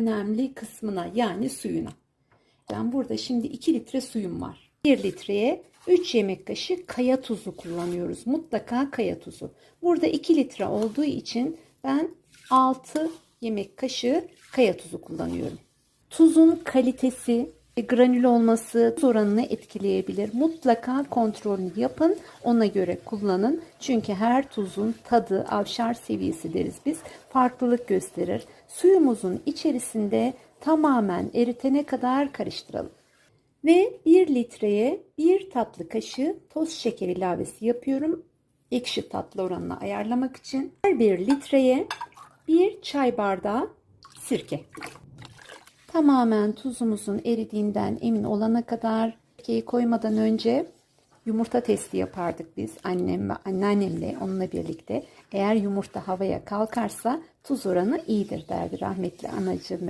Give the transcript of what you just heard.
önemli kısmına yani suyuna. Ben burada şimdi 2 litre suyum var. 1 litreye 3 yemek kaşığı kaya tuzu kullanıyoruz. Mutlaka kaya tuzu. Burada 2 litre olduğu için ben 6 yemek kaşığı kaya tuzu kullanıyorum. Tuzun kalitesi ve granül olması oranını etkileyebilir. Mutlaka kontrolünü yapın. Ona göre kullanın. Çünkü her tuzun tadı, avşar seviyesi deriz biz. Farklılık gösterir. Suyumuzun içerisinde tamamen eritene kadar karıştıralım. Ve 1 litreye 1 tatlı kaşığı toz şeker ilavesi yapıyorum. Ekşi tatlı oranını ayarlamak için. Her 1 litreye 1 çay bardağı sirke. Tamamen tuzumuzun eridiğinden emin olana kadar sirkeyi koymadan önce yumurta testi yapardık biz annem ve anneannemle onunla birlikte. Eğer yumurta havaya kalkarsa tuz oranı iyidir derdi rahmetli anacığım